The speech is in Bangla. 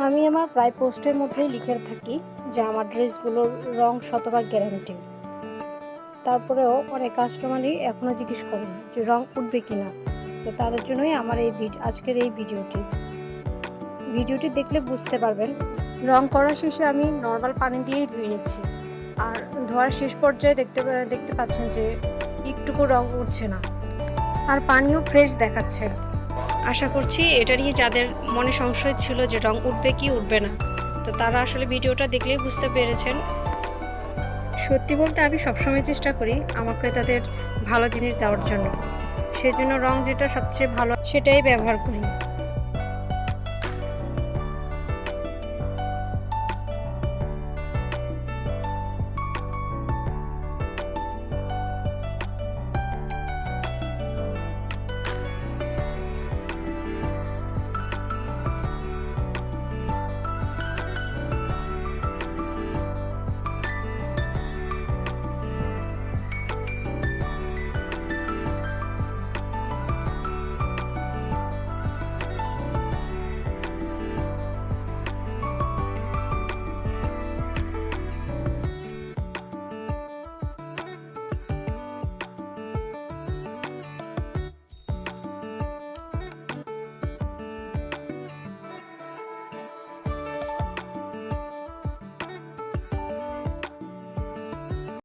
আমি আমার প্রায় পোস্টের মধ্যেই লিখে থাকি যে আমার ড্রেসগুলোর রং শতভাগ গ্যারান্টি। তারপরেও অনেক কাস্টমারই এখনও জিজ্ঞেস করেন যে রং উঠবে কি না তো তাদের জন্যই আমার এই আজকের এই ভিডিওটি। ভিডিওটি দেখলে বুঝতে পারবেন, রং করার শেষে আমি নর্মাল পানি দিয়েই ধুয়ে নিচ্ছি। আর ধোয়ার শেষ পর্যায়ে দেখতে দেখতে পাচ্ছেন যে একটুকু রং উঠছে না। আর পানিও ফ্রেশ দেখাচ্ছে। আশা করছি এটা নিয়ে যাদের মনে সংশয় ছিল যে রং উঠবে কি উঠবে না, তো তারা আসলে ভিডিওটা দেখলেই বুঝতে পেরেছেন। সত্যি বলতে আমি সবসময় চেষ্টা করি আমার ক্রেতাদের ভালো জিনিস দেওয়ার জন্য। সেজন্য রং যেটা সবচেয়ে ভালো, সেটাই ব্যবহার করি।